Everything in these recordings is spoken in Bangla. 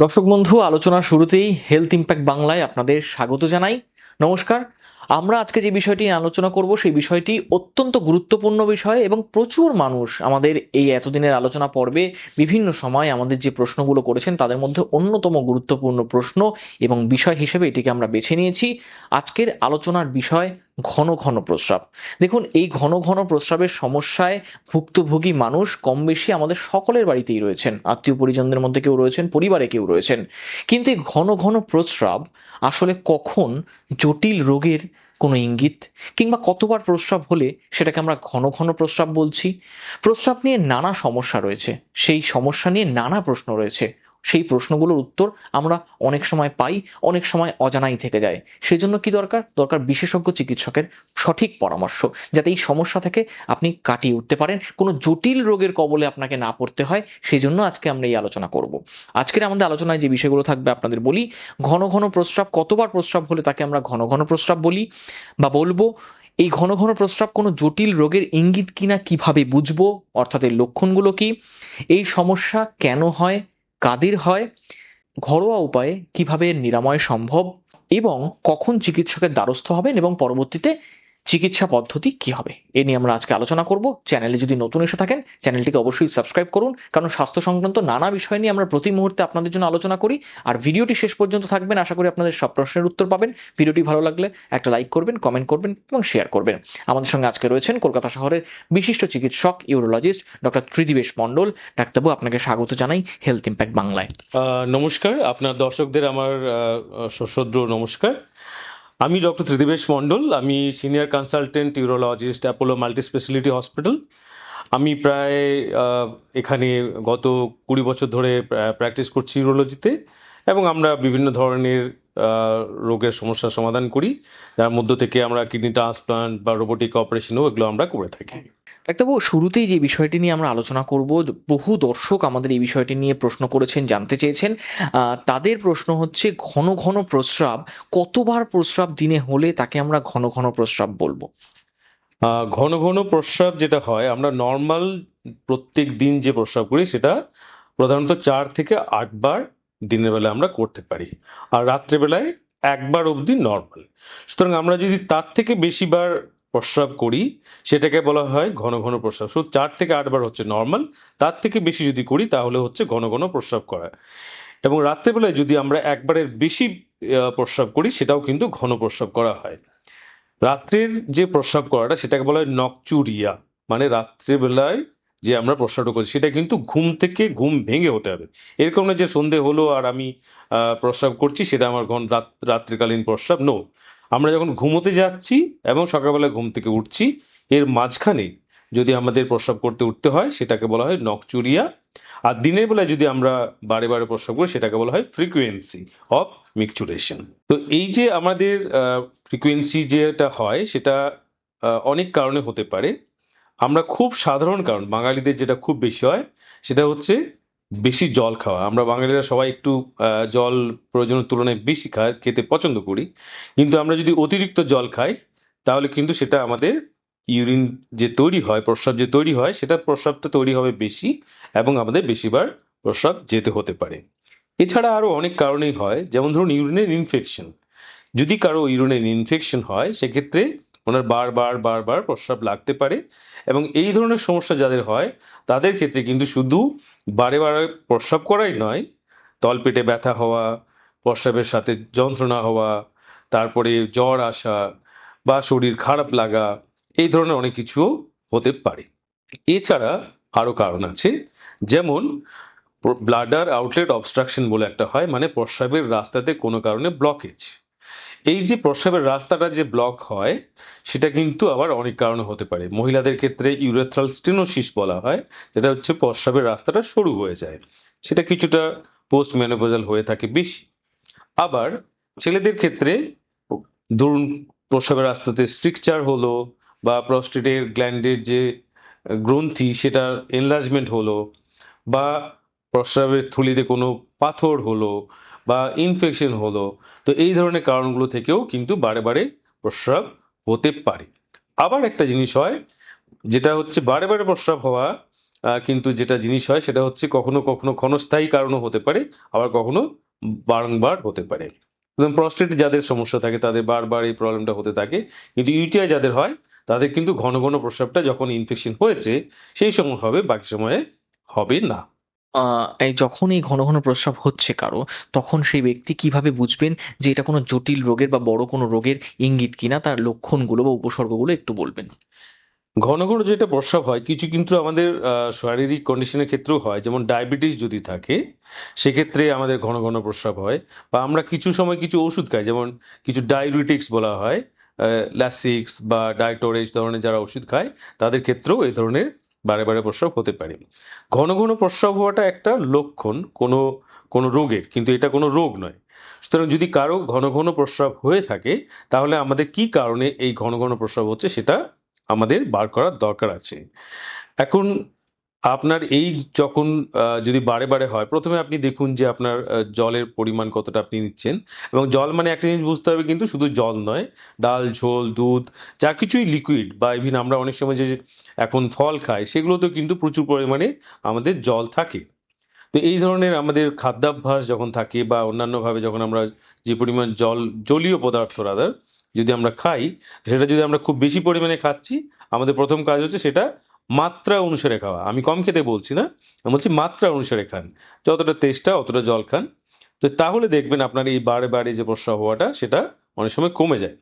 দর্শক বন্ধু, আলোচনার শুরুতেই হেলথ ইম্প্যাক্ট বাংলায় আপনাদের স্বাগত জানাই। নমস্কার। আমরা আজকে যে বিষয়টি আলোচনা করব, সেই বিষয়টি অত্যন্ত গুরুত্বপূর্ণ বিষয় এবং প্রচুর মানুষ আমাদের এই এতদিনের আলোচনা পর্বে বিভিন্ন সময় আমাদের যে প্রশ্নগুলো করেছেন, তাদের মধ্যে অন্যতম গুরুত্বপূর্ণ প্রশ্ন এবং বিষয় হিসেবে এটিকে আমরা বেছে নিয়েছি। আজকের আলোচনার বিষয় ঘন ঘন প্রস্রাব। দেখুন, এই ঘন ঘন প্রস্রাবের সমস্যায় ভুক্তভোগী মানুষ কম বেশি আমাদের সকলের বাড়িতেই রয়েছেন। আত্মীয় পরিজনদের মধ্যে কেউ রয়েছেন, পরিবারে কেউ রয়েছেন। কিন্তু এই ঘন ঘন প্রস্রাব আসলে কখন জটিল রোগের কোনো ইঙ্গিত? কিংবা কতবার প্রস্রাব হলে সেটাকে আমরা ঘন ঘন প্রস্রাব বলছি? প্রস্রাব নিয়ে নানা সমস্যা রয়েছে। সেই সমস্যা নিয়ে নানা প্রশ্ন রয়েছে। সেই প্রশ্নগুলোর উত্তর আমরা অনেক সময় পাই, অনেক সময় অজানাই থেকে যায়। সেজন্য কি দরকার? দরকার বিশেষজ্ঞ চিকিৎসকের সঠিক পরামর্শ, যাতে এই সমস্যা থেকে আপনি কাটিয়ে উঠতে পারেন। কোনো জটিল রোগের কবলে আপনাকে না পড়তে হয় সেই জন্য আজকে আমরা এই আলোচনা করব। আজকের আমাদের আলোচনায় যে বিষয়গুলো থাকবে আপনাদের বলি, ঘন ঘন প্রস্রাব, কতবার প্রস্রাব হলে তাকে আমরা ঘন ঘন প্রস্রাব বলি? বা বলব, এই ঘন ঘন প্রস্রাব কোনো জটিল রোগের ইঙ্গিত কিনা কীভাবে বুঝব? অর্থাৎ এর লক্ষণগুলো কি? এই সমস্যা কেন হয়? কাদের হয়? ঘরোয়া উপায়ে কীভাবে নিরাময় সম্ভব? এবং কখন চিকিৎসকের দ্বারস্থ হবেন এবং পরবর্তীতে চিকিৎসা পদ্ধতি কি হবে? এ নিয়ে আমরা আজকে আলোচনা করব। চ্যানেলে যদি নতুন এসে থাকেন চ্যানেলটিকে অবশ্যই সাবস্ক্রাইব করুন কারণ স্বাস্থ্য সংক্রান্ত নানা বিষয় নিয়ে আমরা প্রতি মুহূর্তে আপনাদের জন্য আলোচনা করি। আর ভিডিওটি শেষ পর্যন্ত থাকবেন আশা করি আপনাদের সব প্রশ্নের উত্তর পাবেন। ভিডিওটি ভালো লাগলে একটা লাইক করবেন কমেন্ট করবেন এবং শেয়ার করবেন। আমাদের সঙ্গে আজকে রয়েছেন কলকাতা শহরের বিশিষ্ট চিকিৎসক ইউরোলজিস্ট ডক্টর ত্রিদিবেশ মণ্ডল। ডাক্তারবাবু আপনাকে স্বাগত জানাই হেলথ ইম্প্যাক্ট বাংলায়। নমস্কার। আপনার দর্শকদের আমার আহ, সশ্রদ্ধ নমস্কার। আমি ডক্টর ত্রিদিবেশ মণ্ডল, আমি senior consultant urologist, Apollo multi speciality hospital. আমি প্রায় এখানে গত কুড়ি বছর ধরে প্র্যাকটিস করছি ইউরোলজিতে এবং আমরা বিভিন্ন ধরনের রোগের সমস্যার সমাধান করি। যার মধ্য থেকে আমরা কিডনি ট্রান্সপ্লান্ট বা রোবোটিক অপারেশনও এগুলো আমরা করে থাকি। ডাক্তারবাবু শুরুতেই যে বিষয়টি নিয়ে আমরা আলোচনা করব, বহু দর্শক আমাদের এই বিষয়টি নিয়ে প্রশ্ন করেছেন, জানতে চেয়েছেন। তাদের প্রশ্ন হচ্ছে, ঘন ঘন প্রস্রাব, কতবার প্রস্রাব দিনে হলে তাকে আমরা ঘন ঘন প্রস্রাব বলব? ঘন ঘন প্রস্রাব যেটা হয়, আমরা নর্মাল প্রত্যেক দিন যে প্রস্রাব করি, সেটা প্রধানত চার থেকে আটবার দিনের বেলা আমরা করতে পারি। আর রাত্রেবেলায় একবার অবধি নর্মাল সুতরাং আমরা যদি তার থেকে বেশিবার প্রস্রাব করি, সেটাকে বলা হয় ঘন ঘন প্রস্রাব। শুধু চার থেকে আটবার হচ্ছে নর্মাল তার থেকে বেশি যদি করি, তাহলে হচ্ছে ঘন ঘন প্রস্রাব করা। এবং রাত্রেবেলায় যদি আমরা একবারের বেশি প্রস্রাব করি, সেটাও কিন্তু ঘন প্রস্রাব করা হয়। রাত্রের যে প্রস্রাব করাটা, সেটাকে বলা হয় নকচুরিয়া। মানে রাত্রেবেলায় যে আমরা প্রস্রাবটা করছি সেটা কিন্তু ঘুম থেকে ঘুম ভেঙে হতে হবে। এরকম না যে সন্ধে হলো আর আমি প্রস্রাব করছি, সেটা আমার ঘন রাত্রিকালীন প্রস্রাব নো আমরা যখন ঘুমোতে যাচ্ছি এবং সকালবেলা ঘুম থেকে উঠছি, এর মাঝখানে যদি আমাদের প্রস্রাব করতে উঠতে হয়, সেটাকে বলা হয় নকচুরিয়া। আর দিনের বেলায় যদি আমরা বারে বারে প্রস্রাব করি, সেটাকে বলা হয় ফ্রিকুয়েন্সি অফ মিকচুরেশন। তো এই যে আমাদের ফ্রিকোয়েন্সি যেটা হয়, সেটা অনেক কারণে হতে পারে। আমরা খুব সাধারণ কারণ, বাঙালিদের যেটা খুব বেশি হয়, সেটা হচ্ছে বেশি জল খাওয়া। আমরা বাঙালিরা সবাই একটু জল প্রয়োজনের তুলনায় বেশি খায়, খেতে পছন্দ করি। কিন্তু আমরা যদি অতিরিক্ত জল খাই, তাহলে কিন্তু সেটা আমাদের ইউরিন যে তৈরি হয়, প্রস্রাব যে তৈরি হয়, সেটা প্রস্রাবটা তৈরি হবে বেশি এবং আমাদের বেশিবার প্রস্রাব যেতে হতে পারে। এছাড়া আরও অনেক কারণেই হয়। যেমন ধরুন, ইউরিনের ইনফেকশন যদি কারও ইউরিনের ইনফেকশন হয়, সেক্ষেত্রে ওনার বারবার বারবার প্রস্রাব লাগতে পারে এবং এই ধরনের সমস্যা যাদের হয়, তাদের ক্ষেত্রে কিন্তু শুধু বারে বারে প্রস্রাব করাই নয়। তলপেটে ব্যথা হওয়া, প্রস্রাবের সাথে যন্ত্রণা হওয়া, তারপরে জ্বর আসা বা শরীর খারাপ লাগা, এই ধরনের অনেক কিছুও হতে পারে। এছাড়া আরও কারণ আছে, যেমন ব্লাডার আউটলেট অবস্ট্রাকশন বলে একটা হয় মানে প্রস্রাবের রাস্তাতে কোনো কারণে ব্লকেজ। এই যে প্রস্রাবের রাস্তাটা যে ব্লক হয়, সেটা কিন্তু আবার অনেক কারণে হতে পারে। মহিলাদের ক্ষেত্রে ইউরেথ্রাল স্টেনোসিস বলা হয়, যেটা হচ্ছে প্রস্রাবের রাস্তাটা সরু হয়ে যায়। সেটা কিছুটা পোস্ট মেনোপোজাল হয়ে থাকে বেশি। আবার ছেলেদের ক্ষেত্রে ধরুন প্রস্রাবের রাস্তাতে স্ট্রিকচার হলো বা প্রস্টেটের গ্ল্যান্ডের যে গ্রন্থি সেটার এনলার্জমেন্ট হলো বা প্রস্রাবের থলিতে কোনো পাথর হলো বা ইনফেকশন হলো, তো এই ধরনের কারণগুলো থেকেও কিন্তু বারে বারে প্রস্রাব হতে পারে। আবার একটা জিনিস হয়, যেটা হচ্ছে বারে বারে প্রস্রাব হওয়া কিন্তু যেটা জিনিস হয় সেটা হচ্ছে কখনো কখনো ক্ষণস্থায়ী কারণও হতে পারে, আবার কখনো বারংবার হতে পারে। প্রস্টেটে যাদের সমস্যা থাকে, তাদের বারবার এই প্রবলেমটা হতে থাকে, কিন্তু ইউটিআই যাদের হয়, তাদের কিন্তু ঘন ঘন প্রস্রাবটা যখন ইনফেকশন হয়েছে, সেই সময় হবে, বাকি সময়ে হবে না। এই যখন এই ঘন ঘন প্রস্রাব হচ্ছে কারও, তখন সেই ব্যক্তি কীভাবে বুঝবেন যে এটা কোনো জটিল রোগের বা বড় কোনো রোগের ইঙ্গিত কিনা, তার লক্ষণগুলো বা উপসর্গগুলো একটু বলবেন? ঘন ঘন যেটা প্রস্রাব হয়, কিছু কিন্তু আমাদের শারীরিক কন্ডিশনের ক্ষেত্রেও হয়। যেমন ডায়াবেটিস যদি থাকে, সেক্ষেত্রে আমাদের ঘন ঘন প্রস্রাব হয়। বা আমরা কিছু সময় কিছু ওষুধ খাই, যেমন কিছু ডায়ুরিটিক্স বলা হয় ল্যাসিক্স বা ডায়টোরেজ ধরনের যারা ওষুধ খায়, তাদের ক্ষেত্রেও এই ধরনের বারে বারে প্রস্রাব হতে পারে। ঘন ঘন প্রস্রাব হওয়াটা একটা লক্ষণ, কোনো কোনো রোগের, কিন্তু এটা কোনো রোগ নয়। সুতরাং যদি কারও ঘন ঘন প্রস্রাব হয়ে থাকে, তাহলে আমাদের কি কারণে এই ঘন ঘন প্রস্রাব হচ্ছে সেটা আমাদের বার করার দরকার আছে। এখন আপনার এই যখন যদি বারে বারে হয়, প্রথমে আপনি দেখুন যে আপনার জলের পরিমাণ কতটা আপনি নিচ্ছেন। এবং জল মানে একটা জিনিস বুঝতে হবে কিন্তু শুধু জল নয়, ডাল, ঝোল, দুধ, যা কিছুই লিকুইড বা ইভিন আমরা অনেক সময় যে এখন ফল খাই, সেগুলোতেও কিন্তু প্রচুর পরিমাণে আমাদের জল থাকে। তো এই ধরনের আমাদের খাদ্যাভ্যাস যখন থাকে বা অন্যান্যভাবে যখন আমরা যে পরিমাণ জল, জলীয় পদার্থ রাদার যদি আমরা খাই, সেটা যদি আমরা খুব বেশি পরিমাণে খাচ্ছি, আমাদের প্রথম কাজ হচ্ছে সেটা মাত্রা অনুসারে খাওয়া। আমি কম খেতে বলছি না, আমি বলছি মাত্রা অনুসারে খান। যতটা তেষ্টা, অতটা জল খান। তো তাহলে দেখবেন আপনার এই বারে বারে যে বর্ষা হওয়াটা, সেটা অনেক সময় কমে যায়।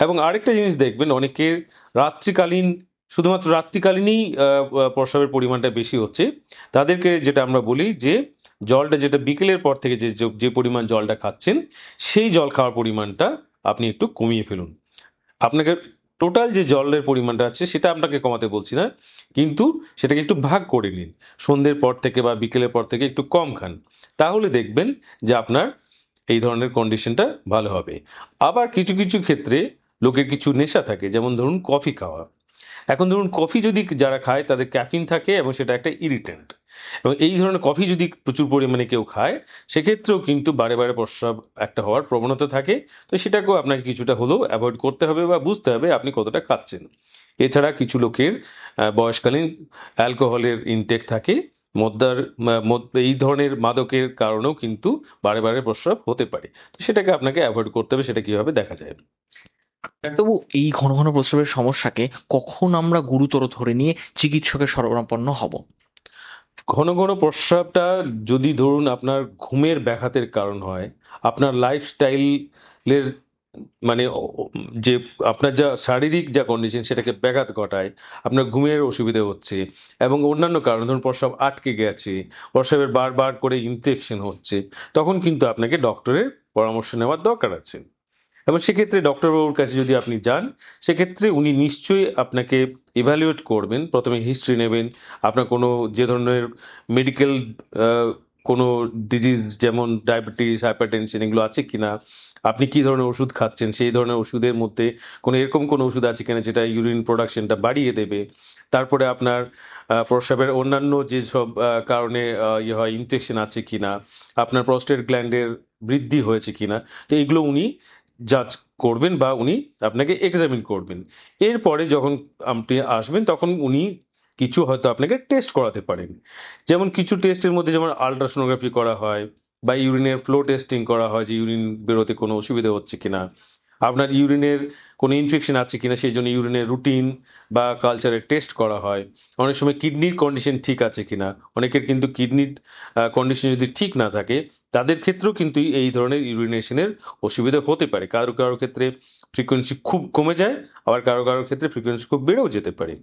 এবং আরেকটা জিনিস দেখবেন অনেকের রাত্রিকালীন, শুধুমাত্র রাত্রিকালীনই প্রস্রাবের পরিমাণটা বেশি হচ্ছে। তাদেরকে যেটা আমরা বলি যে, জলটা যেটা বিকেলের পর থেকে যে- যে পরিমাণ জলটা খাচ্ছেন, সেই জল খাওয়ার পরিমাণটা আপনি একটু কমিয়ে ফেলুন। আপনাকে টোটাল যে জলের পরিমাণটা আছে, সেটা আপনাকে কমাতে বলছি না, কিন্তু সেটাকে একটু ভাগ করে নিন। সন্ধ্যের পর থেকে বা বিকেলের পর থেকে একটু কম খান। তাহলে দেখবেন যে আপনার এই ধরনের কন্ডিশনটা ভালো হবে। আবার কিছু কিছু ক্ষেত্রে লোকের কিছু নেশা থাকে, যেমন ধরুন কফি খাওয়া। এখন ধরুন কফি যদি যারা খায়, তাদের ক্যাফিন থাকে এবং সেটা একটা ইরিটেন্ট। এবং এই ধরনের কফি যদি প্রচুর পরিমাণে কেউ খায়, সেক্ষেত্রেও কিন্তু বারে বারে প্রস্রাব একটা হওয়ার প্রবণতা থাকে। তো সেটাকেও আপনাকে কিছুটা হলেও অ্যাভয়েড করতে হবে বা বুঝতে হবে আপনি কতটা খাচ্ছেন। এছাড়া কিছু লোকের বয়সকালীন অ্যালকোহলের ইনটেক থাকে। মদ্দার, ম- এই ধরনের মাদকের কারণেও কিন্তু বারে বারে প্রস্রাব হতে পারে। তো সেটাকে আপনাকে অ্যাভয়েড করতে হবে, সেটা কীভাবে দেখা যায়? তবু এই ঘন ঘন প্রস্রাবের সমস্যাকে কখন আমরা গুরুতর ধরে নিয়ে চিকিৎসকের শরণাপন্ন হব? ঘন ঘন প্রস্রাবটা যদি ধরুন আপনার ঘুমের ব্যাঘাতের কারণ হয়, আপনার লাইফস্টাইলের মানে যে আপনার যা শারীরিক যা কন্ডিশন সেটাকে ব্যাঘাত ঘটায়, আপনার ঘুমের অসুবিধে হচ্ছে এবং অন্যান্য কারণ, ধরুন প্রস্রাব আটকে গেছে, প্রস্রাবের বারবার করে ইনফেকশন হচ্ছে, তখন কিন্তু আপনাকে ডক্টরের পরামর্শ নেওয়ার দরকার আছে। এবং সেক্ষেত্রে ডক্টরবাবুর কাছে যদি আপনি যান, সেক্ষেত্রে উনি নিশ্চয়ই আপনাকে ইভ্যালুয়েট করবেন, প্রথমে হিস্ট্রি নেবেন। আপনার কোনো যে ধরনের মেডিকেল কোনো ডিজিজ যেমন ডায়াবেটিস হাইপারটেনশন এগুলো আছে কিনা, আপনি কি ধরনের ওষুধ খাচ্ছেন, সেই ধরনের ওষুধের মধ্যে কোনো এরকম কোনো ওষুধ আছে কিনা যেটা ইউরিন প্রোডাকশনটা বাড়িয়ে দেবে। তারপরে আপনার প্রস্রাবের অন্যান্য যেসব কারণে ইয়ে হয় ইনফেকশন আছে কিনা, আপনার প্রস্টেট গ্ল্যান্ডের বৃদ্ধি হয়েছে কিনা, তো এগুলো উনি জাজ করবেন বা উনি আপনাকে এক্সামিন করবেন। এরপরে যখন আপনি আসবেন, তখন উনি কিছু হয়তো আপনাকে টেস্ট করাতে পারেন। যেমন কিছু টেস্টের মধ্যে যেমন আলট্রাসোনোগ্রাফি করা হয় বা ইউরিনের ফ্লো টেস্টিং করা হয় যে ইউরিন বেরোতে কোনো অসুবিধা হচ্ছে কিনা। আপনার ইউরিনের কোনো ইনফেকশন আছে কিনা, সেই জন্য ইউরিনের রুটিন বা কালচারের টেস্ট করা হয়। অনেক সময় কিডনির কন্ডিশন ঠিক আছে কিনা। অনেকের কিন্তু কিডনির কন্ডিশন যদি ঠিক না থাকে তাদের ক্ষেত্রেও কিন্তু এই ধরনের ইউরিনেশনের অসুবিধা হতে পারে। কারও কারও ক্ষেত্রে ফ্রিকোয়েন্সি খুব কমে যায়, আবার কারও কারও ক্ষেত্রে ফ্রিকোয়েন্সি খুব বেড়েও যেতে পারে।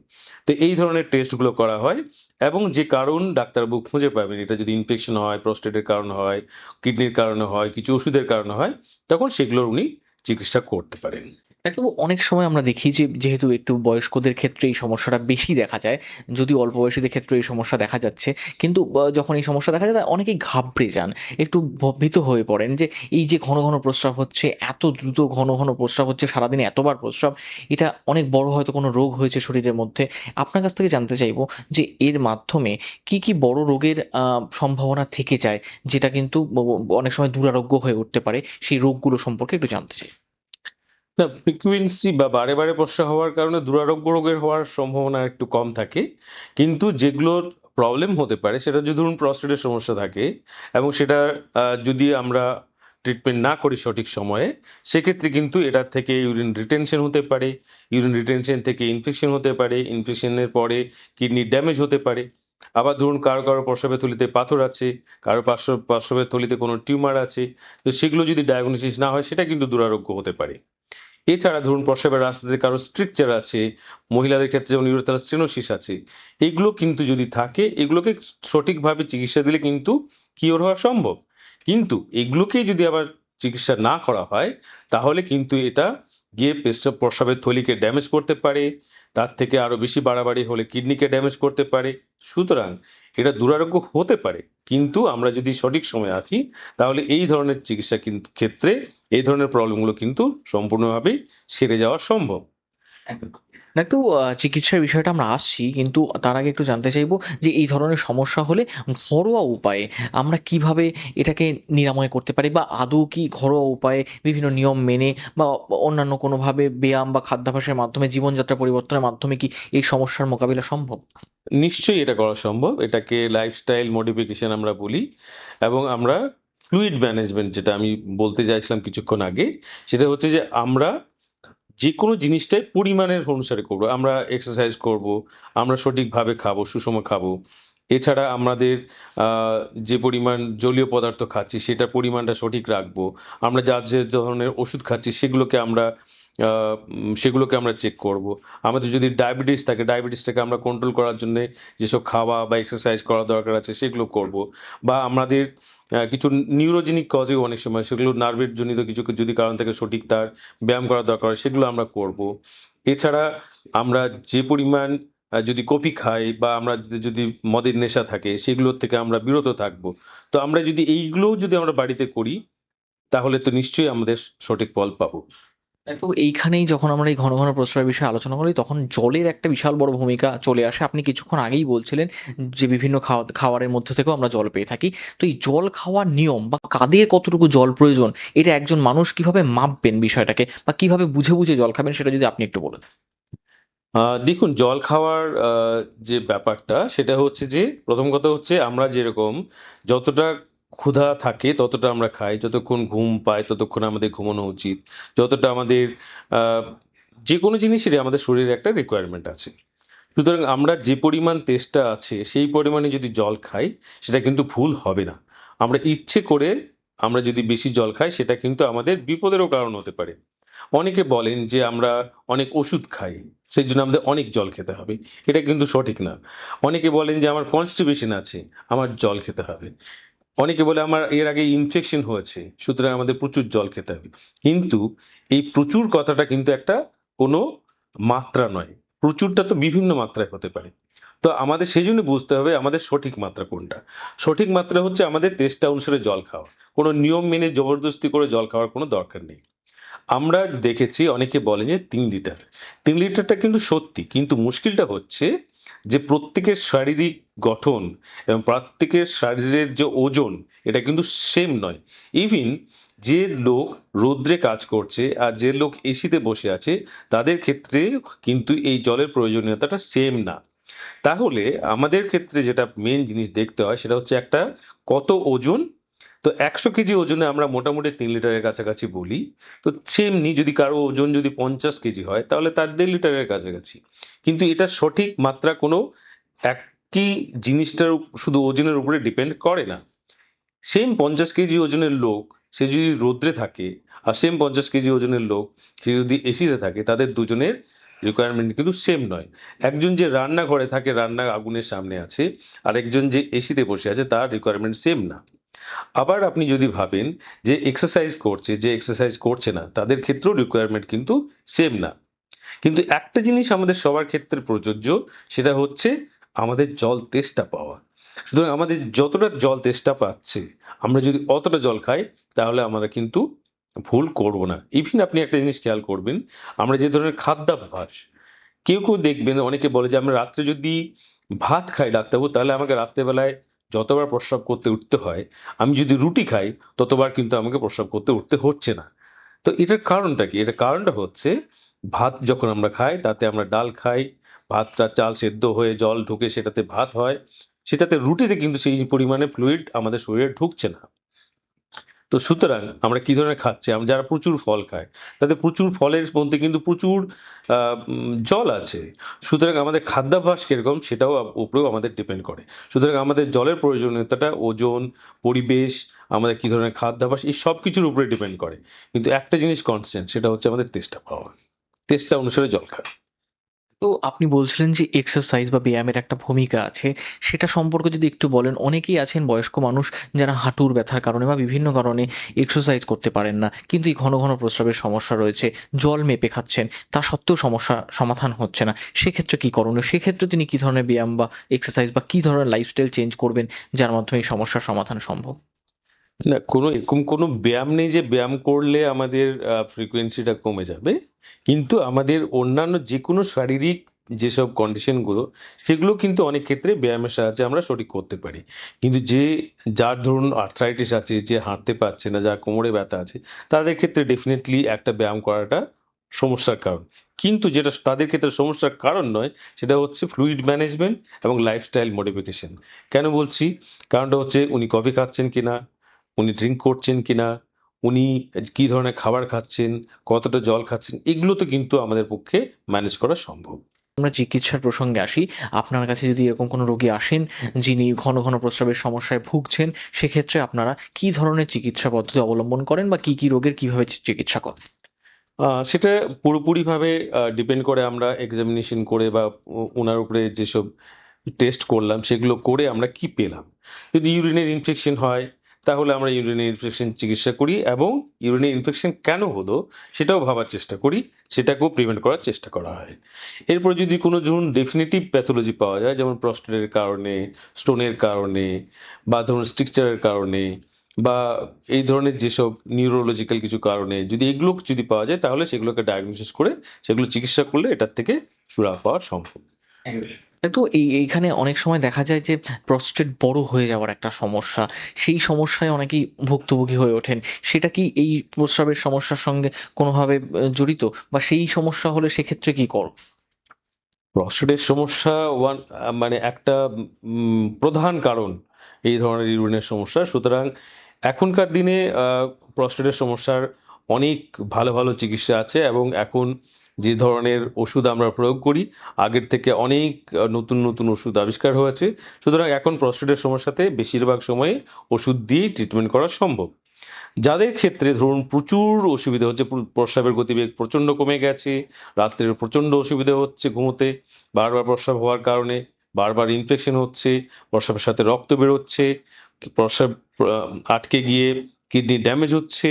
তো এই ধরনের টেস্টগুলো করা হয় এবং যে কারণ ডাক্তারবাবু খুঁজে পাবেন, এটা যদি ইনফেকশন হয় প্রস্টেটের কারণে হয় কিডনির কারণে হয়, কিছু ওষুধের কারণে হয়, তখন সেগুলোর উনি চিকিৎসা করতে পারেন। ডাক্তারবাবু অনেক সময় আমরা দেখি যে, যেহেতু একটু বয়স্কদের ক্ষেত্রে এই সমস্যাটা বেশি দেখা যায় যদি অল্প বয়সীদের ক্ষেত্রে এই সমস্যা দেখা যাচ্ছে, কিন্তু যখন এই সমস্যা দেখা যায় অনেকেই ঘাবড়ে যান, একটু ভীত হয়ে পড়েন যে, এই যে ঘন ঘন প্রস্রাব হচ্ছে, এত দ্রুত ঘন ঘন প্রস্রাব হচ্ছে, সারাদিনে এতবার প্রস্রাব, এটা অনেক বড় হয়তো কোনো রোগ হয়েছে শরীরের মধ্যে। আপনার কাছ থেকে জানতে চাইব যে, এর মাধ্যমে কি কি বড় রোগের সম্ভাবনা থেকে যায়, যেটা কিন্তু অনেক সময় দুরারোগ্য হয়ে উঠতে পারে, সেই রোগগুলো সম্পর্কে একটু জানতে চাই। না ফ্রিকুয়েন্সি বা বারে বারে প্রস্রাব হওয়ার কারণে দুরারোগ্য রোগের হওয়ার সম্ভাবনা একটু কম থাকে। কিন্তু যেগুলোর প্রবলেম হতে পারে, সেটা যদি ধরুন প্রস্টেটের সমস্যা থাকে এবং সেটা যদি আমরা ট্রিটমেন্ট না করি সঠিক সময়ে, সেক্ষেত্রে কিন্তু এটার থেকে ইউরিন রিটেনশন হতে পারে ইউরিন রিটেনশন থেকে ইনফেকশন হতে পারে ইনফেকশনের পরে কিডনি ড্যামেজ হতে পারে। আবার ধরুন কারও কারও প্রস্রাবের থলিতে পাথর আছে, কারও পার্শ্ব প্রস্রাবের থলিতে কোনো টিউমার আছে, তো সেগুলো যদি ডায়াগনোসিস না হয়, সেটা কিন্তু দুরারোগ্য হতে পারে। এছাড়া ধরুন প্রস্রাবের রাস্তাতে কারও স্ট্রিকচার আছে, মহিলাদের ক্ষেত্রে যেমন ইউরোথাল স্টেনোসিস আছে, এগুলো কিন্তু যদি থাকে, এগুলোকে সঠিকভাবে চিকিৎসা দিলে কিন্তু কিওর হওয়া সম্ভব। কিন্তু এগুলোকেই যদি আবার চিকিৎসা না করা হয়, তাহলে কিন্তু এটা গিয়ে পেশাব প্রস্রাবের থলিকে ড্যামেজ করতে পারে, তার থেকে আরও বেশি বাড়াবাড়ি হলে কিডনিকে ড্যামেজ করতে পারে। সুতরাং এটা দুরারোগ্য হতে পারে। কিন্তু আমরা যদি সঠিক সময়ে আসি তাহলে এই ধরনের চিকিৎসা কিন্তু ক্ষেত্রে এই ধরনের প্রবলেমগুলো কিন্তু সম্পূর্ণভাবেই সেরে যাওয়া সম্ভব। একটু চিকিৎসার বিষয়টা আমরা আসছি, কিন্তু তার আগে একটু জানতে চাইব যে এই ধরনের সমস্যা হলে ঘরোয়া উপায়ে আমরা কীভাবে এটাকে নিরাময় করতে পারি বা আদৌ কি ঘরোয়া উপায়ে বিভিন্ন নিয়ম মেনে বা অন্যান্য কোনোভাবে ব্যায়াম বা খাদ্যাভ্যাসের মাধ্যমে জীবনযাত্রা পরিবর্তনের মাধ্যমে কি এই সমস্যার মোকাবিলা সম্ভব? নিশ্চয়ই এটা করা সম্ভব। এটাকে লাইফস্টাইল মডিফিকেশন আমরা বলি, এবং আমরা ফ্লুইড ম্যানেজমেন্ট যেটা আমি বলতে চাইছিলাম কিছুক্ষণ আগে, সেটা হচ্ছে যে আমরা যে কোনো জিনিসটাই পরিমাণের অনুসারে করব। আমরা এক্সারসাইজ করব, আমরা সঠিকভাবে খাব, সুষম খাব। এছাড়া আমাদের যে পরিমাণ জলীয় পদার্থ খাচ্ছি, সেটার পরিমাণটা সঠিক রাখব। আমরা যা যে ধরনের ওষুধ খাচ্ছি, সেগুলোকে আমরা সেগুলোকে আমরা চেক করব। আমাদের যদি ডায়াবেটিস থাকে ডায়াবেটিসটাকে আমরা কন্ট্রোল করার জন্য যেসব খাওয়া বা এক্সারসাইজ করা দরকার আছে, সেগুলো করব। বা আমাদের কিছু নিউরোজেনিক কজে অনেক সময়, সেগুলো নার্ভের জনিত কিছু যদি কারণ থাকে সঠিক তার ব্যায়াম করা দরকার, সেগুলো আমরা করব। এছাড়া আমরা যে পরিমাণ যদি কপি খাই বা আমরা যদি মদের নেশা থাকে, সেগুলোর থেকে আমরা বিরত থাকব। তো আমরা যদি এইগুলোও যদি আমরা বাড়িতে করি, তাহলে তো নিশ্চয়ই আমাদের সঠিক ফল পাবো। তো এইখানেই যখন আমরা এই ঘন ঘন প্রশ্রয়ের বিষয়ে আলোচনা করি, তখন জলের একটা বিশাল বড় ভূমিকা চলে আসে। আপনি কিছুক্ষণ আগেই বলছিলেন যে বিভিন্ন খাওয়া খাবারের মধ্যে থেকেও আমরা জল পেয়ে থাকি। তো এই জল খাওয়ার নিয়ম বা কাদের কতটুকু জল প্রয়োজন, এটা একজন মানুষ কীভাবে মাপবেন বিষয়টাকে বা কীভাবে বুঝে বুঝে জল খাবেন, সেটা যদি আপনি একটু বলেন। দেখুন, জল খাওয়ার যে ব্যাপারটা, সেটা হচ্ছে যে, প্রথম কথা হচ্ছে আমরা যেরকম যতটা ক্ষুধা থাকে, ততটা আমরা খাই, যতক্ষণ ঘুম পাই ততক্ষণ আমাদের ঘুমানো উচিত, যতটা আমাদের যে কোনো জিনিসেরই আমাদের শরীরে একটা রিকোয়ারমেন্ট আছে। সুতরাং আমরা যে পরিমাণ তেষ্টা আছে, সেই পরিমাণে যদি জল খাই, সেটা কিন্তু ভুল হবে না। আমরা ইচ্ছে করে আমরা যদি বেশি জল খাই, সেটা কিন্তু আমাদের বিপদেরও কারণ হতে পারে। অনেকে বলেন যে আমরা অনেক ওষুধ খাই, সেই জন্য আমাদের অনেক জল খেতে হবে। এটা কিন্তু সঠিক না। অনেকে বলেন যে আমার কনস্টিপেশন আছে, আমার জল খেতে হবে। অনেকে বলে আমার এর আগে ইনফেকশন হয়েছে, সুতরাং আমাদের প্রচুর জল খেতে হবে। কিন্তু এই প্রচুর কথাটা কিন্তু একটা কোনো মাত্রা নয়। প্রচুরটা তো বিভিন্ন মাত্রায় হতে পারে। তো আমাদের সেই জন্য বুঝতে হবে আমাদের সঠিক মাত্রা কোনটা। সঠিক মাত্রা হচ্ছে আমাদের তেষ্টা অনুসারে জল খাওয়া। কোনো নিয়ম মেনে জবরদস্তি করে জল খাওয়ার কোনো দরকার নেই। আমরা দেখেছি অনেকে বলে যে তিন লিটার। তিন লিটারটা কিন্তু সত্যি, কিন্তু মুশকিলটা হচ্ছে যে প্রত্যেকের শারীরিক গঠন এবং প্রত্যেকের শরীরের যে ওজন, এটা কিন্তু সেম নয়। ইভিন যে লোক রৌদ্রে কাজ করছে আর যে লোক এসিতে বসে আছে, তাদের ক্ষেত্রে কিন্তু এই জলের প্রয়োজনীয়তাটা সেম না। তাহলে আমাদের ক্ষেত্রে যেটা মেন জিনিস দেখতে হয়, সেটা হচ্ছে একটা কত ওজন? তো একশো কেজি ওজনে আমরা মোটামুটি তিন লিটারের কাছাকাছি বলি। তো সেমনি যদি কারও ওজন যদি পঞ্চাশ কেজি হয়, তাহলে তার দেড় লিটারের কাছাকাছি। কিন্তু এটা সঠিক মাত্রা কোনো একই জিনিসটার শুধু ওজনের উপরে ডিপেন্ড করে না। সেম পঞ্চাশ কেজি ওজনের লোক, সে যদি রোদ্রে থাকে, আর সেম পঞ্চাশ কেজি ওজনের লোক, সে যদি এসিতে থাকে, তাদের দুজনের রিকোয়ারমেন্ট কিন্তু সেম নয়। একজন যে রান্নাঘরে থাকে রান্না আগুনের সামনে আছে, আর একজন যে এসিতে বসে আছে, তার রিকোয়ারমেন্ট সেম না। আবার আপনি যদি ভাবেন যে এক্সারসাইজ করছে, যে এক্সারসাইজ করছে না, তাদের ক্ষেত্রেও রিকোয়ারমেন্ট কিন্তু সেম না। কিন্তু একটা জিনিস আমাদের সবার ক্ষেত্রে প্রযোজ্য, সেটা হচ্ছে আমাদের জল তেষ্টা পাওয়া। সুতরাং আমাদের যতটা জল তেষ্টা পাচ্ছে, আমরা যদি অতটা জল খাই, তাহলে আমরা কিন্তু ভুল করব না। ইভিন আপনি একটা জিনিস খেয়াল করবেন, আমরা যে ধরনের খাদ্যাভ্যাস, কেউ কেউ দেখবেন, অনেকে বলে যে আমরা রাত্রে যদি ভাত খাই ডাক্তারবাবু, তাহলে আমাকে রাত্রেবেলায় যতবার প্রস্রাব করতে উঠতে হয়, আমি যদি রুটি খাই, ততবার কিন্তু আমাকে প্রস্রাব করতে উঠতে হচ্ছে না। তো এটার কারণটা কি? এটার কারণটা হচ্ছে, ভাত যখন আমরা খাই, তাতে আমরা ডাল খাই ভাতটা চাল সেদ্ধ হয়ে জল ঢুকে সেটাতে ভাত হয়, সেটাতে রুটিতে কিন্তু সেই পরিমাণে ফ্লুইড আমাদের শরীরে ঢুকছে না। তো সুতরাং আমরা কি ধরনের খাচ্ছি? আমরা যারা প্রচুর ফল খায় তাতে প্রচুর ফলের মধ্যে কিন্তু প্রচুর জল আছে। সুতরাং আমাদের খাদ্যাভ্যাস কীরকম সেটাও উপরেও আমাদের ডিপেন্ড করে। সুতরাং আমাদের জলের প্রয়োজনীয়তাটা, ওজন, পরিবেশ, আমাদের কি ধরনের খাদ্যাভ্যাস, এই সব কিছুর উপরে ডিপেন্ড করে। কিন্তু একটা জিনিস কনস্ট্যান্ট সেটা হচ্ছে আমাদের তেষ্টা পাওয়া। তেষ্টা অনুসারে জল খাওয়া তো আপনি বলছিলেন যে এক্সারসাইজ বা ব্যায়ামের একটা ভূমিকা আছে। সেটা সম্পর্কে যদি একটু বলেন, অনেকেই আছেন বয়স্ক মানুষ যারা হাঁটুর ব্যথার কারণে বা বিভিন্ন কারণে এক্সারসাইজ করতে পারেন না, কিন্তু এই ঘন ঘন প্রস্রাবের সমস্যা রয়েছে, জল মেপে খাচ্ছেন, তা সত্ত্বেও সমস্যা সমাধান হচ্ছে না। সেক্ষেত্রে কি করণীয়? সেক্ষেত্রে তিনি কি ধরনের ব্যায়াম বা এক্সারসাইজ বা কি ধরনের লাইফস্টাইল চেঞ্জ করবেন, যার মাধ্যমে এই সমস্যার সমাধান সম্ভব? না, কোনো এরকম কোনো ব্যায়াম নেই যে ব্যায়াম করলে আমাদের ফ্রিকোয়েন্সিটা কমে যাবে। কিন্তু আমাদের অন্যান্য যে কোনো শারীরিক যেসব কন্ডিশনগুলো সেগুলো কিন্তু অনেক ক্ষেত্রে ব্যায়ামের সাহায্যে আমরা সঠিক করতে পারি। কিন্তু যে, যার ধরুন আর্থ্রাইটিস আছে, যে হাঁটতে পারছে না, যার কোমরে ব্যথা আছে, তাদের ক্ষেত্রে ডেফিনেটলি একটা ব্যায়াম করাটা সমস্যার কারণ। কিন্তু যেটা তাদের ক্ষেত্রে সমস্যার কারণ নয়, সেটা হচ্ছে ফ্লুইড ম্যানেজমেন্ট এবং লাইফস্টাইল মডিফিকেশন কেন বলছি? কারণটা হচ্ছে উনি কফি খাচ্ছেন কিনা, উনি ড্রিঙ্ক করছেন কিনা উনি কি ধরনের খাবার খাচ্ছেন কতটা জল খাচ্ছেন এগুলো তো কিন্তু আমাদের পক্ষে ম্যানেজ করা সম্ভব। আমরা চিকিৎসার প্রসঙ্গে আসি। আপনার কাছে যদি এরকম কোনো রোগী আসেন যিনি ঘন ঘন প্রস্রাবের সমস্যায় ভুগছেন সেক্ষেত্রে আপনারা কি ধরনের চিকিৎসা পদ্ধতি অবলম্বন করেন বা কি কি রোগের কীভাবে চিকিৎসা করেন? সেটা পুরোপুরিভাবে ডিপেন্ড করে আমরা এক্সামিনেশন করে বা ওনার উপরে যেসব টেস্ট করলাম সেগুলো করে আমরা কি পেলাম। যদি ইউরিনের ইনফেকশন হয় তাহলে আমরা ইউরিনের ইনফেকশন চিকিৎসা করি এবং ইউরিনের ইনফেকশন কেন হলো সেটাও ভাবার চেষ্টা করি, সেটাকেও প্রিভেন্ট করার চেষ্টা করা হয়। এরপর যদি কোনো ধরুন ডেফিনেটিভ প্যাথোলজি পাওয়া যায়, যেমন প্রস্টেটের কারণে স্টোনের কারণে বা ধরুন স্ট্রিকচারের কারণে বা এই ধরনের যেসব নিউরোলজিক্যাল কিছু কারণে যদি এগুলো যদি পাওয়া যায়, তাহলে সেগুলোকে ডায়াগনোসিস করে সেগুলো চিকিৎসা করলে এটার থেকে সুরাহা পাওয়া সম্ভব। তো এই, এইখানে অনেক সময় দেখা যায় যে প্রস্টেট বড় হয়ে যাওয়ার একটা সমস্যা। সেই সমস্যায় অনেকেই ভুক্তভোগী হয়ে ওঠেন। সেটা কি এই প্রস্রাবের সমস্যার সঙ্গে কোনোভাবে জড়িত? বা সেই সমস্যা হলে সেক্ষেত্রে কি কর? প্রস্টেটের সমস্যা ওয়ান মানে একটা প্রধান কারণ এই ধরনের ইউরিনের সমস্যা। সুতরাং এখনকার দিনে প্রস্টেটের সমস্যার অনেক ভালো ভালো চিকিৎসা আছে এবং এখন যে ধরনের ওষুধ আমরা প্রয়োগ করি, আগের থেকে অনেক নতুন নতুন ওষুধ আবিষ্কার হয়েছে। সুতরাং এখন প্রস্টেটের সমস্যাতে বেশিরভাগ সময়ে ওষুধ দিয়েই ট্রিটমেন্ট করা সম্ভব। যাদের ক্ষেত্রে ধরুন প্রচুর অসুবিধা হচ্ছে প্রস্রাবের গতিবেগ প্রচণ্ড কমে গেছে রাত্রে প্রচণ্ড অসুবিধা হচ্ছে ঘুমোতে, বারবার প্রস্রাব হওয়ার কারণে, বারবার ইনফেকশন হচ্ছে, প্রস্রাবের সাথে রক্ত বেরোচ্ছে, প্রস্রাব আটকে গিয়ে কিডনি ড্যামেজ হচ্ছে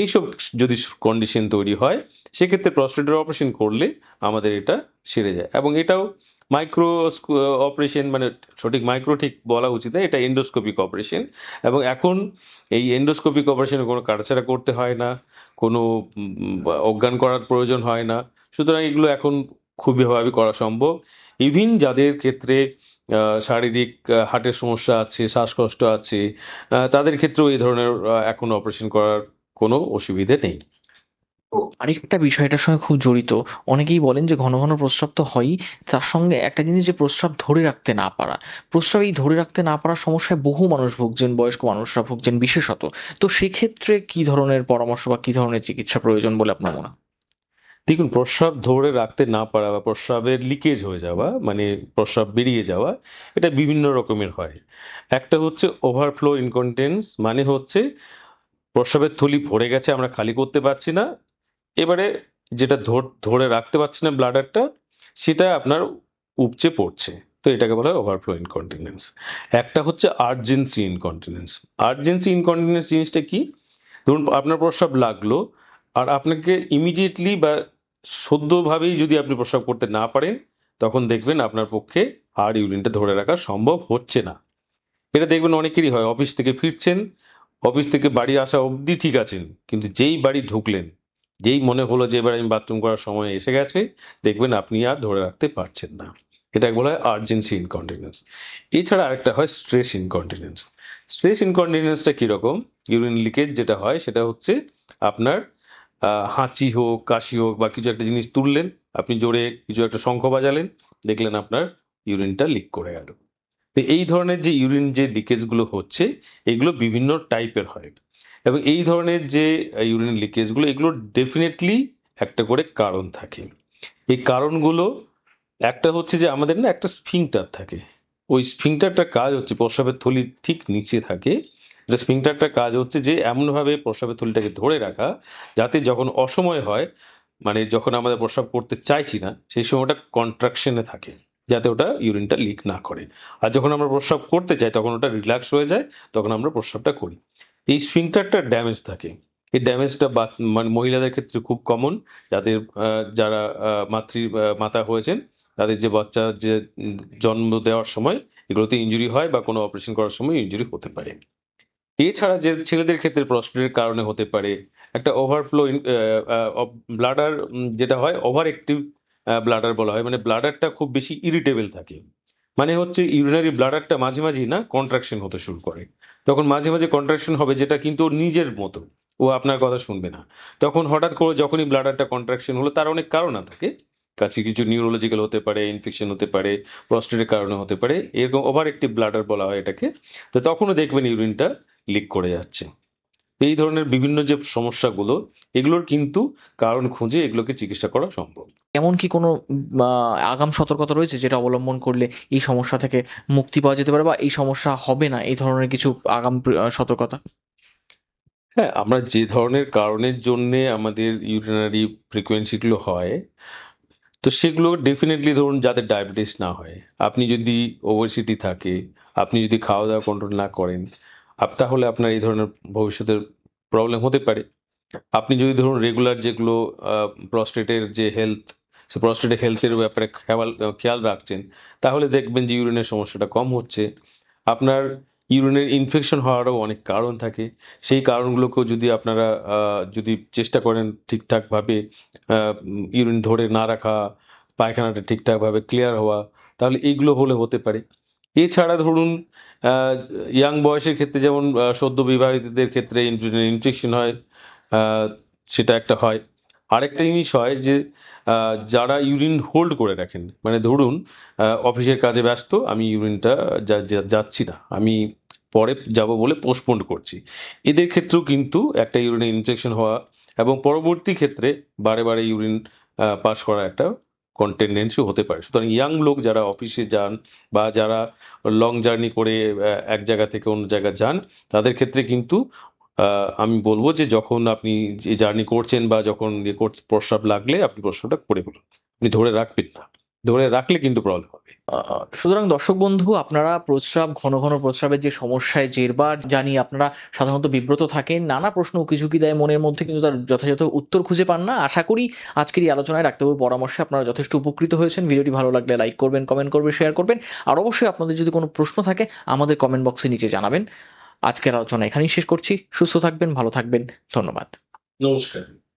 এইসব যদি কন্ডিশন তৈরি হয়, সেক্ষেত্রে প্রস্টেটের অপারেশন করলে আমাদের এটা সেরে যায়। এবং এটাও মাইক্রো অপারেশন মানে সঠিক মাইক্রো ঠিক বলা উচিত না, এটা এন্ডোস্কোপিক অপারেশন এবং এখন এই এন্ডোস্কোপিক অপারেশনে কোনো কাটাছাড়া করতে হয় না, কোনো অজ্ঞান করার প্রয়োজন হয় না। সুতরাং এগুলো এখন খুবই ভাবে করা সম্ভব। ইভিন যাদের ক্ষেত্রে শারীরিক হার্টের সমস্যা আছে, শ্বাসকষ্ট আছে তাদের ক্ষেত্রেও এই ধরনের এখন অপারেশন করার কোনো অসুবিধে নেই। আরেকটা বিষয়টার সঙ্গে খুব জড়িত। অনেকেই বলেন যে ঘন ঘন প্রস্রাব তো হয়ই তার সঙ্গে একটা জিনিস যে প্রস্রাব ধরে রাখতে না পারা। প্রস্রাব এই ধরে রাখতে না পারার সমস্যায় বহু মানুষ ভুগছেন বয়স্ক মানুষরা ভুগছেন বিশেষত। তো সেক্ষেত্রে কি ধরনের পরামর্শ বা কি ধরনের চিকিৎসা প্রয়োজন বলে আপনার মনে হয়? দেখুন প্রস্রাব ধরে রাখতে না পারা বা প্রস্রাবের লিকেজ হয়ে যাওয়া মানে প্রস্রাব বেরিয়ে যাওয়া এটা বিভিন্ন রকমের হয়। একটা হচ্ছে ওভারফ্লো ইনকন্টেন্স মানে হচ্ছে প্রস্রাবের থলি ভরে গেছে, আমরা খালি করতে পারছি না। এবারে যেটা ধরে রাখতে পারছি না ব্লাডারটা সেটা আপনার উপচে পড়ছে। তো এটাকে বলা হয় ওভারফ্লো ইনকন্টিনেন্স একটা হচ্ছে আর্জেন্সি ইনকন্টিনেন্স আর্জেন্সি ইনকন্টিনেন্স জিনিসটা কি? ধরুন আপনার প্রস্রাব লাগল, আর আপনাকে ইমিডিয়েটলি বা সদ্যভাবেই যদি আপনি প্রস্রাব করতে না পারেন, তখন দেখবেন আপনার পক্ষে আর ইউরিনটা ধরে রাখা সম্ভব হচ্ছে না। এটা দেখবেন অনেকেরই হয়, অফিস থেকে ফিরছেন অফিস থেকে বাড়ি আসা অবধি ঠিক আছেন, কিন্তু যেই বাড়ি ঢুকলেন, যেই মনে হলো যে এবার আমি বাথরুম করার সময় এসে গেছে, দেখবেন আপনি আর ধরে রাখতে পারছেন না। এটাকে বলা হয় আর্জেন্সি ইনকন্টিনেন্স এছাড়া আরেকটা হয় স্ট্রেস ইনকন্টিনেন্স স্ট্রেস ইনকন্টিনেন্সটা কীরকম? ইউরিন লিকেজ যেটা হয়, সেটা হচ্ছে আপনার হাঁচি হোক, কাশি হোক বা কিছু একটা জিনিস তুললেন, আপনি জোরে কিছু একটা শঙ্খ বাজালেন, দেখলেন আপনার ইউরিনটা লিক করে গেল। তো এই ধরনের যে ইউরিন যে লিকেজগুলো হচ্ছে, এগুলো বিভিন্ন টাইপের হয়। এবং এই ধরনের যে ইউরিন লিকেজগুলো এগুলো ডেফিনেটলি একটা করে কারণ থাকে। এই কারণগুলো, একটা হচ্ছে যে আমাদের না একটা স্ফিংটার থাকে। ওই স্ফিংটারটার কাজ হচ্ছে, প্রস্রাবের থলির ঠিক নিচে থাকে। স্ফিংটারটার কাজ হচ্ছে যে এমনভাবে প্রস্রাবের থলিটাকে ধরে রাখা, যাতে যখন অসময় হয় মানে যখন আমাদের প্রস্রাব করতে চাইছি না, সেই সময়টা কন্ট্রাকশনে থাকে। যাতে ওটা ইউরিনটা লিক না করে। আর যখন আমরা প্রস্রাব করতে চাই, তখন ওটা রিল্যাক্স হয়ে যায়, তখন আমরা প্রস্রাবটা করি। এই স্ফিংটারটা ড্যামেজ থাকে। এই ড্যামেজটা মানে মহিলাদের ক্ষেত্রে খুব কমন যাদের যারা মাতৃ মাতা হয়েছেন, তাদের যে বাচ্চা যে জন্ম দেওয়ার সময় এগুলোতে ইঞ্জুরি হয় বা কোনো অপারেশন করার সময় ইঞ্জুরি হতে পারে। এছাড়া যে ছেলেদের ক্ষেত্রে প্রস্টেটের কারণে হতে পারে, একটা ওভারফ্লো ব্লাডার যেটা হয় ওভার অ্যাক্টিভ ব্লাডার বলা হয় মানে ব্লাডারটা খুব বেশি ইরিটেবল থাকে। মানে হচ্ছে ইউরিনারি ব্লাডারটা মাঝে মাঝেই না কন্ট্রাকশন হতে শুরু করে। তখন মাঝে মাঝে কন্ট্রাকশন হবে যেটা কিন্তু নিজের মতো। ও আপনার কথা শুনবে না। তখন হঠাৎ করে যখনই ব্লাডারটা কন্ট্রাকশন হলো, তার অনেক কারণ থাকে। কাছে কিছু নিউরোলজিক্যাল হতে পারে ইনফেকশন হতে পারে প্রস্টেটের কারণে হতে পারে, এরকম ওভার অ্যাক্টিভ ব্লাডার বলা হয় এটাকে। তো তখনও দেখবেন ইউরিনটা লিক করে যাচ্ছে। এই ধরনের বিভিন্ন যে সমস্যাগুলো এগুলোর কিন্তু কারণ খুঁজে এগুলোকে চিকিৎসা করা সম্ভব। এমন কি কোনো আগাম সতর্কতা রয়েছে যেটা অবলম্বন করলে এই সমস্যা থেকে মুক্তি পাওয়া যেতে পারে বা এই সমস্যা হবে না এই ধরনের কিছু আগাম সতর্কতা? হ্যাঁ আমরা যে ধরনের কারণের জন্য আমাদের ইউরিনারি ফ্রিকোয়েন্সিগুলো হয় তো সেগুলো ডেফিনেটলি ধরুন যাদের ডায়াবেটিস না হয়। আপনি যদি ওভারসিটি থাকে আপনি যদি খাওয়া দাওয়া কন্ট্রোল না করেন আপ, তাহলে আপনার এই ধরনের ভবিষ্যতের প্রবলেম হতে পারে। আপনি যদি ধরুন রেগুলার যেগুলো প্রস্টেটের যে হেলথ সে প্রস্টেটের হেলথের ব্যাপারে খেয়াল খেয়াল রাখছেন, তাহলে দেখবেন যে ইউরিনের সমস্যাটা কম হচ্ছে। আপনার ইউরিনের ইনফেকশন হওয়ারও অনেক কারণ থাকে। সেই কারণগুলোকেও যদি আপনারা যদি চেষ্টা করেন ঠিকঠাকভাবে ইউরিন ধরে না রাখা, পায়খানাটা ঠিকঠাকভাবে ক্লিয়ার হওয়া, তাহলে এইগুলো হলে হতে পারে। এছাড়া ধরুন ইয়াং বয়সের ক্ষেত্রে যেমন সদ্য বিবাহিতদের ক্ষেত্রে ইনফেকশন হয় সেটা একটা হয়। আরেকটা জিনিস হয় যে যারা ইউরিন হোল্ড করে রাখেন মানে ধরুন অফিসের কাজে ব্যস্ত, আমি ইউরিনটা যাচ্ছি না, আমি পরে যাব বলে পোস্টপোন্ড করছি। এদের ক্ষেত্রেও কিন্তু একটা ইউরিনে ইনফেকশন হওয়া এবং পরবর্তী ক্ষেত্রে বারে বারে ইউরিন পাস করা একটা টেন্ডেন্সি হতে পারে। সুতরাং ইয়াং লোক যারা অফিসে যান বা যারা লং জার্নি করে এক জায়গা থেকে অন্য জায়গা যান, তাদের ক্ষেত্রে কিন্তু আমি বলব যে যখন আপনি যে জার্নি করছেন বা যখন প্রস্রাব লাগলে আপনি প্রস্রাবটা করে ফেলুন আপনি ধরে রাখবেন না। ধরে রাখলে কিন্তু প্রবলেম সুতরাং দর্শক বন্ধু, আপনারা প্রস্রাব, ঘন ঘন প্রস্রাবের যে সমস্যায় জেরবার জানি আপনারা সাধারণত বিব্রত থাকেন। নানা প্রশ্ন উকিঝুঁকি দেয় মনের মধ্যে, কিন্তু তার যথাযথ উত্তর খুঁজে পান না। আশা করি আজকের এই আলোচনায় ডাক্তারবাবুর পরামর্শে আপনারা যথেষ্ট উপকৃত হয়েছেন। ভিডিওটি ভালো লাগলে লাইক করবেন, কমেন্ট করবেন, শেয়ার করবেন। আর অবশ্যই আপনাদের যদি কোনো প্রশ্ন থাকে, আমাদের কমেন্ট বক্সে নিচে জানাবেন। আজকের আলোচনা এখানেই শেষ করছি। সুস্থ থাকবেন, ভালো থাকবেন। ধন্যবাদ। নমস্কার।